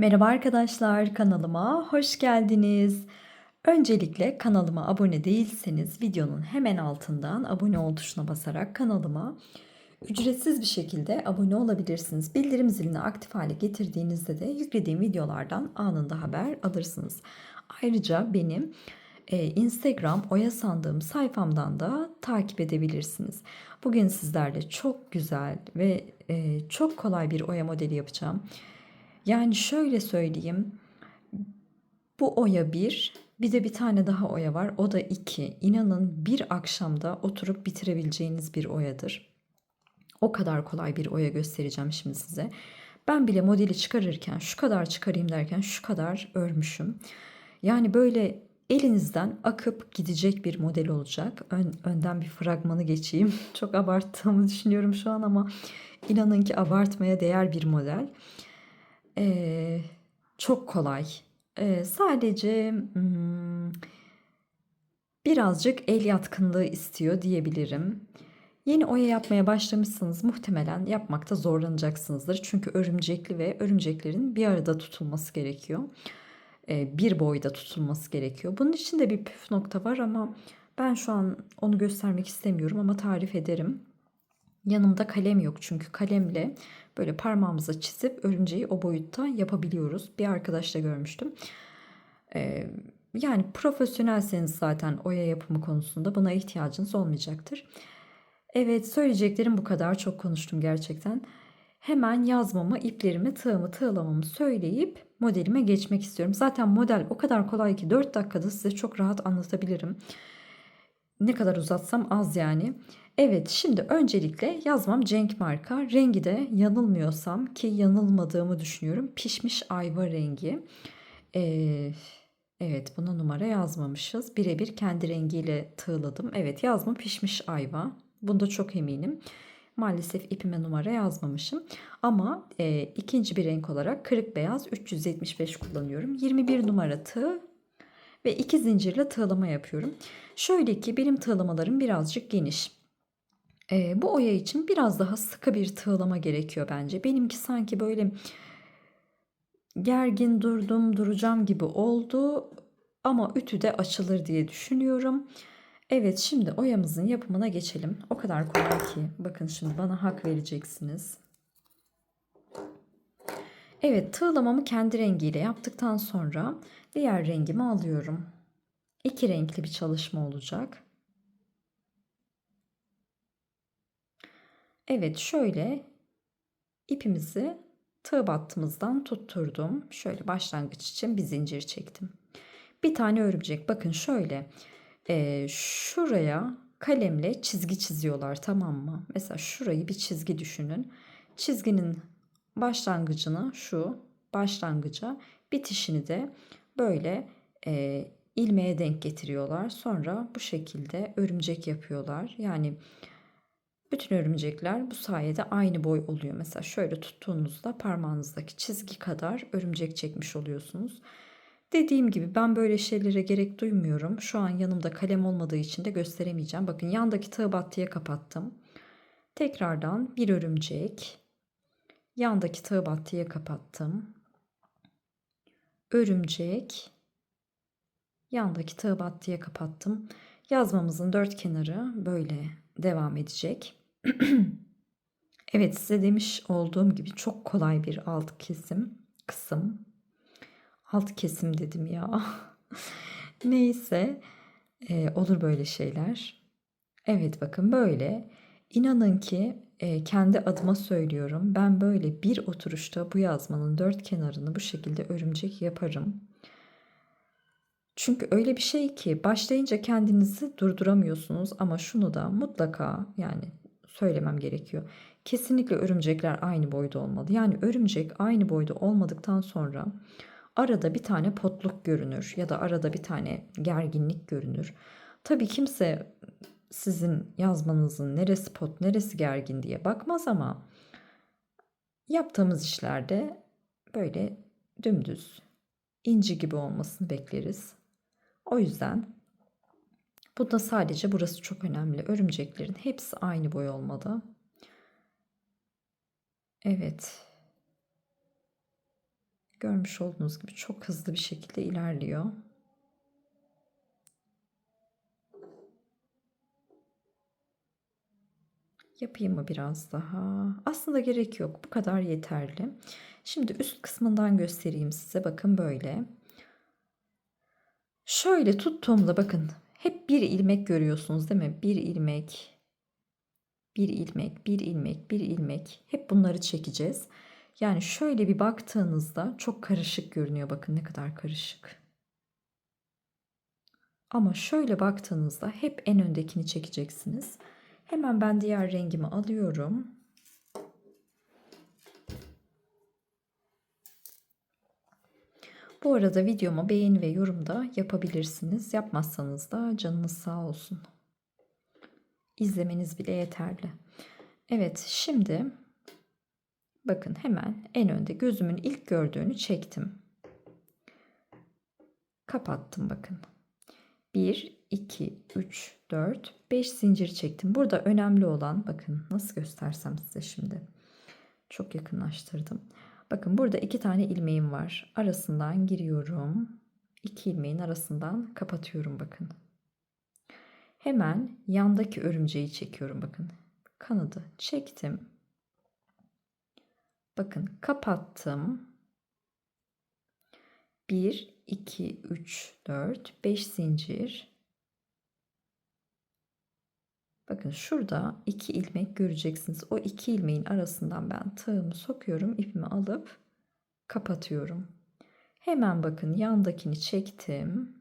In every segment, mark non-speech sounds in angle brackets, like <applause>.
Merhaba arkadaşlar, kanalıma hoş geldiniz. Öncelikle kanalıma abone değilseniz videonun hemen altından abone ol tuşuna basarak kanalıma ücretsiz bir şekilde abone olabilirsiniz. Bildirim zilini aktif hale getirdiğinizde de yüklediğim videolardan anında haber alırsınız. Ayrıca benim e, Instagram Oya Sandığım sayfamdan da takip edebilirsiniz. Bugün sizlerle çok güzel ve e, çok kolay bir oya modeli yapacağım. Yani şöyle söyleyeyim. Bu oya bir, bir de bir tane daha oya var. O da iki. İnanın bir akşamda oturup bitirebileceğiniz bir oyadır. O kadar kolay bir oya göstereceğim şimdi size. Ben bile modeli çıkarırken şu kadar çıkarayım derken şu kadar örmüşüm. Yani böyle elinizden akıp gidecek bir model olacak. Ön, önden bir fragmanı geçeyim. <laughs> Çok abarttığımı düşünüyorum şu an ama inanın ki abartmaya değer bir model. Ee, çok kolay. Ee, sadece hmm, birazcık el yatkınlığı istiyor diyebilirim. Yeni oya yapmaya başlamışsınız muhtemelen yapmakta zorlanacaksınızdır. Çünkü örümcekli ve örümceklerin bir arada tutulması gerekiyor. Bir boyda tutulması gerekiyor. Bunun için de bir püf nokta var ama ben şu an onu göstermek istemiyorum ama tarif ederim. Yanımda kalem yok çünkü kalemle böyle parmağımıza çizip örümceği o boyutta yapabiliyoruz. Bir arkadaşla görmüştüm. Ee, yani profesyonelseniz zaten oya yapımı konusunda buna ihtiyacınız olmayacaktır. Evet söyleyeceklerim bu kadar. Çok konuştum gerçekten. Hemen yazmamı, iplerimi, tığımı, tığlamamı söyleyip modelime geçmek istiyorum. Zaten model o kadar kolay ki 4 dakikada size çok rahat anlatabilirim. Ne kadar uzatsam az yani. Evet şimdi öncelikle yazmam Cenk marka. Rengi de yanılmıyorsam ki yanılmadığımı düşünüyorum. Pişmiş ayva rengi. Ee, evet buna numara yazmamışız. Birebir kendi rengiyle tığladım. Evet yazma pişmiş ayva. Bunda çok eminim. Maalesef ipime numara yazmamışım. Ama e, ikinci bir renk olarak kırık beyaz 375 kullanıyorum. 21 numara tığ ve iki zincirle tığlama yapıyorum. Şöyle ki benim tığlamalarım birazcık geniş. E, bu oya için biraz daha sıkı bir tığlama gerekiyor bence. Benimki sanki böyle gergin durdum duracağım gibi oldu ama ütü de açılır diye düşünüyorum. Evet şimdi oyamızın yapımına geçelim. O kadar kolay ki. Bakın şimdi bana hak vereceksiniz. Evet tığlamamı kendi rengiyle yaptıktan sonra diğer rengimi alıyorum. İki renkli bir çalışma olacak. Evet şöyle ipimizi tığ battımızdan tutturdum. Şöyle başlangıç için bir zincir çektim. Bir tane örümcek bakın şöyle e, şuraya kalemle çizgi çiziyorlar tamam mı? Mesela şurayı bir çizgi düşünün. Çizginin başlangıcını şu başlangıca bitişini de böyle e, ilmeğe denk getiriyorlar. Sonra bu şekilde örümcek yapıyorlar. Yani bütün örümcekler bu sayede aynı boy oluyor. Mesela şöyle tuttuğunuzda parmağınızdaki çizgi kadar örümcek çekmiş oluyorsunuz. Dediğim gibi ben böyle şeylere gerek duymuyorum. Şu an yanımda kalem olmadığı için de gösteremeyeceğim. Bakın yandaki tığ battıya kapattım. Tekrardan bir örümcek. Yandaki tığ battıya kapattım. Örümcek. Yandaki tığ battıya kapattım. Yazmamızın dört kenarı böyle devam edecek. <clears throat> evet size demiş olduğum gibi çok kolay bir alt kesim kısım. Alt kesim dedim ya. <laughs> Neyse e, olur böyle şeyler. Evet bakın böyle. İnanın ki kendi adıma söylüyorum. Ben böyle bir oturuşta bu yazmanın dört kenarını bu şekilde örümcek yaparım. Çünkü öyle bir şey ki başlayınca kendinizi durduramıyorsunuz ama şunu da mutlaka yani söylemem gerekiyor. Kesinlikle örümcekler aynı boyda olmalı. Yani örümcek aynı boyda olmadıktan sonra arada bir tane potluk görünür ya da arada bir tane gerginlik görünür. Tabii kimse sizin yazmanızın neresi pot neresi gergin diye bakmaz ama yaptığımız işlerde böyle dümdüz inci gibi olmasını bekleriz. O yüzden bu da sadece burası çok önemli. Örümceklerin hepsi aynı boy olmalı. Evet. Görmüş olduğunuz gibi çok hızlı bir şekilde ilerliyor. Yapayım mı biraz daha? Aslında gerek yok. Bu kadar yeterli. Şimdi üst kısmından göstereyim size. Bakın böyle. Şöyle tuttuğumda bakın hep bir ilmek görüyorsunuz değil mi? Bir ilmek, bir ilmek, bir ilmek, bir ilmek. Hep bunları çekeceğiz. Yani şöyle bir baktığınızda çok karışık görünüyor. Bakın ne kadar karışık. Ama şöyle baktığınızda hep en öndekini çekeceksiniz. Hemen ben diğer rengimi alıyorum. Bu arada videomu beğeni ve yorum da yapabilirsiniz. Yapmazsanız da canınız sağ olsun. İzlemeniz bile yeterli. Evet şimdi bakın hemen en önde gözümün ilk gördüğünü çektim. Kapattım bakın. 1, 2, 3, 4, 5 zincir çektim. Burada önemli olan bakın nasıl göstersem size şimdi. Çok yakınlaştırdım. Bakın burada iki tane ilmeğim var. Arasından giriyorum. İki ilmeğin arasından kapatıyorum bakın. Hemen yandaki örümceği çekiyorum bakın. Kanadı çektim. Bakın kapattım. 1, 2, 3, 4, 5 zincir. Bakın şurada iki ilmek göreceksiniz. O iki ilmeğin arasından ben tığımı sokuyorum. ipimi alıp kapatıyorum. Hemen bakın yandakini çektim.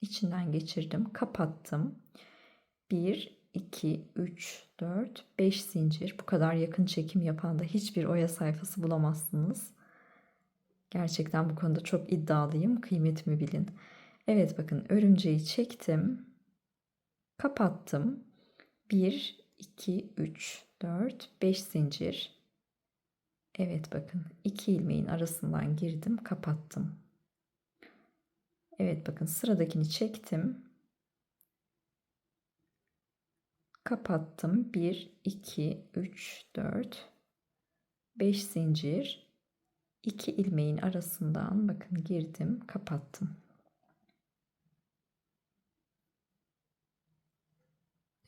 içinden geçirdim. Kapattım. 1, 2, 3, 4, 5 zincir. Bu kadar yakın çekim yapan da hiçbir oya sayfası bulamazsınız. Gerçekten bu konuda çok iddialıyım. Kıymetimi bilin. Evet bakın örümceği çektim. Kapattım. 1, 2, 3, 4, 5 zincir. Evet bakın iki ilmeğin arasından girdim kapattım. Evet bakın sıradakini çektim. Kapattım. 1, 2, 3, 4, 5 zincir. 2 ilmeğin arasından bakın girdim kapattım.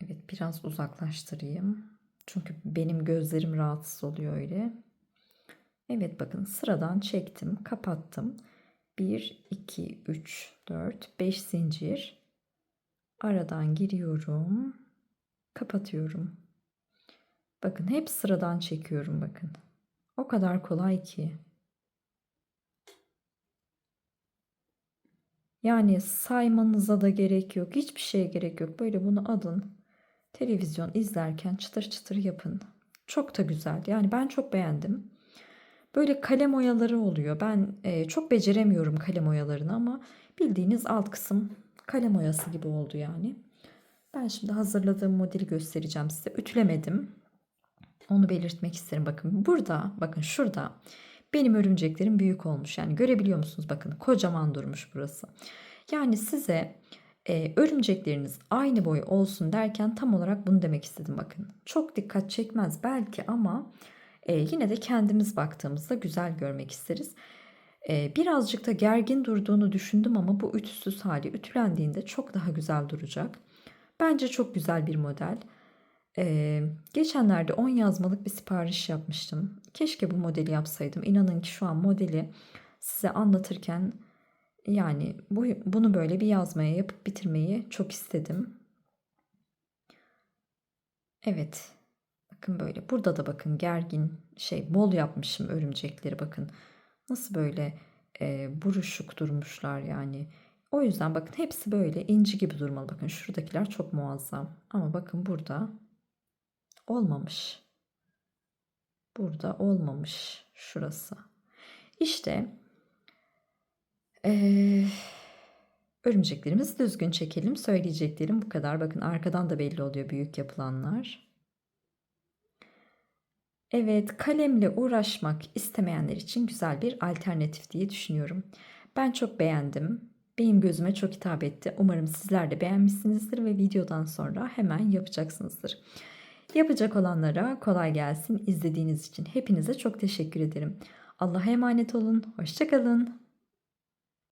Evet biraz uzaklaştırayım. Çünkü benim gözlerim rahatsız oluyor öyle. Evet bakın sıradan çektim, kapattım. 1 2 3 4 5 zincir. Aradan giriyorum. Kapatıyorum. Bakın hep sıradan çekiyorum bakın. O kadar kolay ki. Yani saymanıza da gerek yok. Hiçbir şeye gerek yok. Böyle bunu alın televizyon izlerken çıtır çıtır yapın. Çok da güzel. Yani ben çok beğendim. Böyle kalem oyaları oluyor. Ben e, çok beceremiyorum kalem oyalarını ama bildiğiniz alt kısım kalem oyası gibi oldu yani. Ben şimdi hazırladığım modeli göstereceğim size. Ütülemedim. Onu belirtmek isterim. Bakın burada, bakın şurada benim örümceklerim büyük olmuş. Yani görebiliyor musunuz? Bakın kocaman durmuş burası. Yani size e, örümcekleriniz aynı boy olsun derken tam olarak bunu demek istedim bakın. Çok dikkat çekmez belki ama e, yine de kendimiz baktığımızda güzel görmek isteriz. E, birazcık da gergin durduğunu düşündüm ama bu ütüsüz hali ütülendiğinde çok daha güzel duracak. Bence çok güzel bir model. Ee, geçenlerde 10 yazmalık bir sipariş yapmıştım. Keşke bu modeli yapsaydım. İnanın ki şu an modeli size anlatırken yani bu, bunu böyle bir yazmaya yapıp bitirmeyi çok istedim. Evet. Bakın böyle. Burada da bakın gergin şey bol yapmışım örümcekleri bakın. Nasıl böyle e, buruşuk durmuşlar yani. O yüzden bakın hepsi böyle inci gibi durmalı. Bakın şuradakiler çok muazzam. Ama bakın burada olmamış. Burada olmamış şurası. İşte ee, örümceklerimizi düzgün çekelim. Söyleyeceklerim bu kadar. Bakın arkadan da belli oluyor büyük yapılanlar. Evet, kalemle uğraşmak istemeyenler için güzel bir alternatif diye düşünüyorum. Ben çok beğendim. Benim gözüme çok hitap etti. Umarım sizler de beğenmişsinizdir ve videodan sonra hemen yapacaksınızdır. Yapacak olanlara kolay gelsin. İzlediğiniz için hepinize çok teşekkür ederim. Allah'a emanet olun. Hoşça kalın.